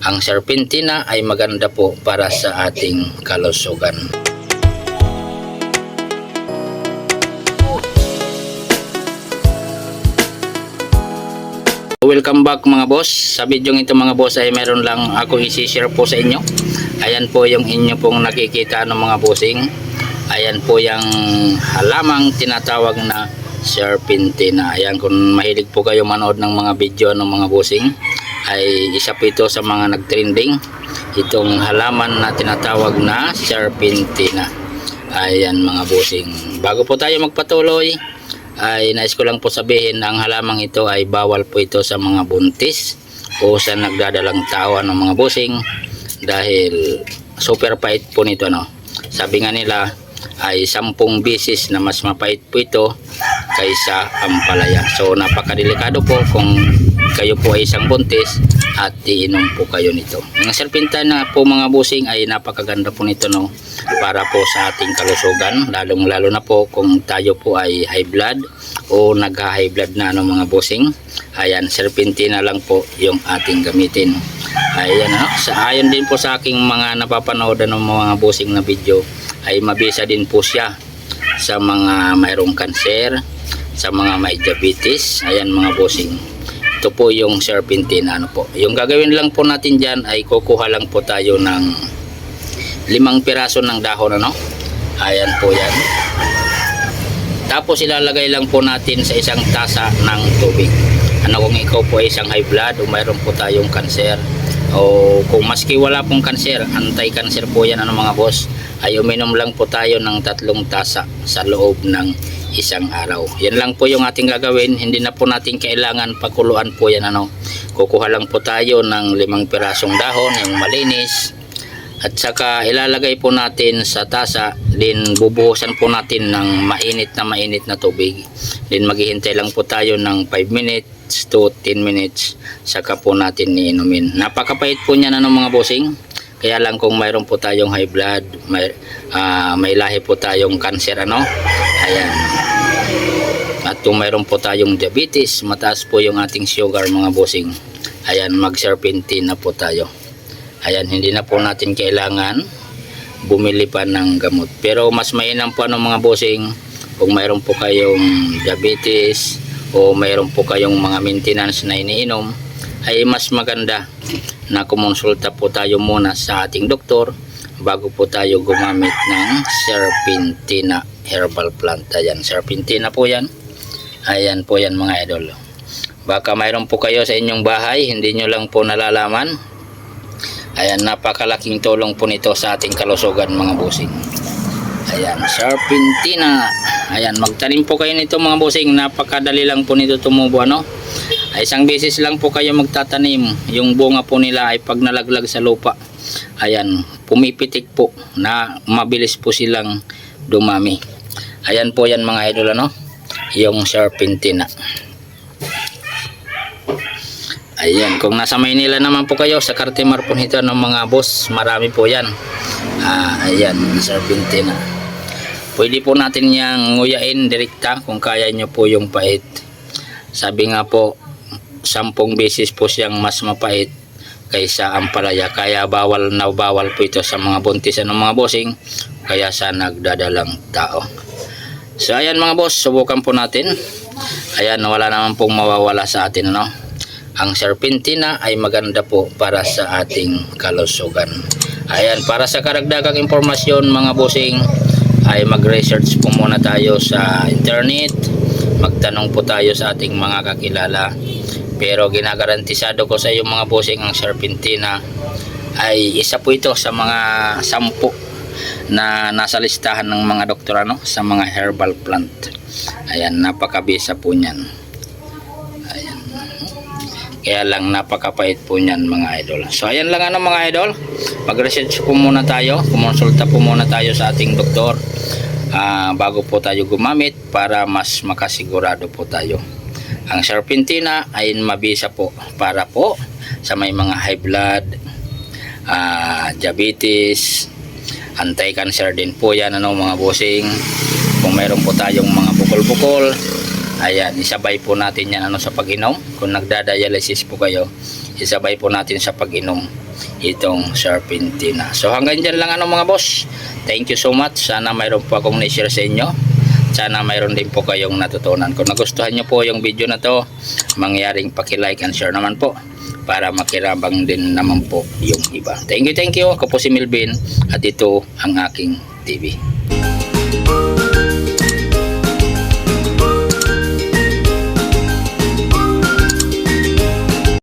Ang serpentina ay maganda po para sa ating kalusugan. Welcome back mga boss. Sa video ito mga boss ay meron lang ako isi-share po sa inyo. Ayan po yung inyo pong nakikita ng mga bossing. Ayan po yung halamang tinatawag na serpentina. Ayan kung mahilig po kayo manood ng mga video ng mga bossing ay isa po ito sa mga nagtrending. Itong halaman na tinatawag na serpentina. Ayan mga bossing. Bago po tayo magpatuloy, ay nais ko lang po sabihin na ang halamang ito ay bawal po ito sa mga buntis o sa nagdadalang tao ng mga busing dahil super pait po nito no. Sabi nga nila ay sampung bisis na mas mapait po ito kaysa ampalaya. So napakadelikado po kung kayo po ay isang buntis at iinom po kayo nito. Ang serpentana po mga busing ay napakaganda po nito no para po sa ating kalusugan lalong lalo na po kung tayo po ay high blood o nagha-high blood na ano mga busing. Ayan, serpentina lang po yung ating gamitin. Ayan, no? sa ayon din po sa aking mga napapanood ng mga busing na video ay mabisa din po siya sa mga mayroong kanser, sa mga may diabetes. Ayan mga busing. Ito po yung serpentina ano po. Yung gagawin lang po natin diyan ay kukuha lang po tayo ng limang piraso ng dahon ano. Ayan po yan. Tapos ilalagay lang po natin sa isang tasa ng tubig. Ano kung ikaw po ay isang high blood o mayroon po tayong kanser o kung maski wala pong kanser, anti-cancer po yan ano mga boss, ay uminom lang po tayo ng tatlong tasa sa loob ng isang araw. Yan lang po yung ating gagawin, hindi na po natin kailangan pakuluan po yan ano. Kukuha lang po tayo ng limang pirasong dahon, yung malinis, at saka ilalagay po natin sa tasa, din bubuhusan po natin ng mainit na mainit na tubig. Din maghihintay lang po tayo ng 5 minutes to 10 minutes saka po natin iinumin. Napakapait po niya na mga bossing. Kaya lang kung mayroon po tayong high blood, may, ah, may lahi po tayong cancer ano. Ayan. At kung mayroon po tayong diabetes, mataas po yung ating sugar mga bossing. Ayan, mag-serpentine na po tayo. Ayan, hindi na po natin kailangan bumili pa ng gamot. Pero mas mainam po ng mga bossing kung mayroon po kayong diabetes o mayroon po kayong mga maintenance na iniinom ay mas maganda na kumonsulta po tayo muna sa ating doktor bago po tayo gumamit ng serpentina herbal plant. Ayan, serpentina po yan. Ayan po yan mga idol. Baka mayroon po kayo sa inyong bahay, hindi nyo lang po nalalaman. Ayan, napakalaking tulong po nito sa ating kalusugan mga busing. Ayan, serpentina. Ayan, magtanim po kayo nito mga busing. Napakadali lang po nito tumubo, ano? Ay, isang beses lang po kayo magtatanim. Yung bunga po nila ay pag nalaglag sa lupa. Ayan, pumipitik po na mabilis po silang dumami. Ayan po yan mga idol, ano? Yung serpentina. Ayan, kung nasa Maynila naman po kayo sa Cartimar po nito ng mga boss, marami po yan. Ah, ayan, serpentina. Pwede po natin yang nguyain direkta kung kaya nyo po yung pait. Sabi nga po, sampung beses po siyang mas mapait kaysa ampalaya. Kaya bawal na bawal po ito sa mga buntis ng mga bossing, kaya sa nagdadalang tao. So ayan mga boss, subukan po natin. Ayan, wala naman pong mawawala sa atin, ano? Ang serpentina ay maganda po para sa ating kalusugan. Ayan, para sa karagdagang impormasyon mga bossing, ay mag-research po muna tayo sa internet. Magtanong po tayo sa ating mga kakilala. Pero ginagarantisado ko sa iyo mga bossing ang serpentina ay isa po ito sa mga sampu na nasa listahan ng mga doktor ano, sa mga herbal plant. Ayan, napakabisa po niyan. Kaya lang napakapait po niyan mga idol. So ayan lang ano mga idol. Mag-research po muna tayo. Kumonsulta po muna tayo sa ating doktor ah, bago po tayo gumamit para mas makasigurado po tayo. Ang serpentina ay mabisa po para po sa may mga high blood, ah, diabetes, anti-cancer din po yan ano mga bossing. Kung mayroon po tayong mga bukol-bukol, Ayan, isabay po natin yan ano sa pag-inom. Kung nagda-dialysis po kayo, isabay po natin sa pag-inom itong serpentina. So hanggang dyan lang ano mga boss. Thank you so much. Sana mayroon po akong na-share sa inyo. Sana mayroon din po kayong natutunan. Kung nagustuhan nyo po yung video na to, mangyaring paki-like and share naman po para makirabang din naman po yung iba. Thank you, thank you. Ako po si Milvin at ito ang aking TV.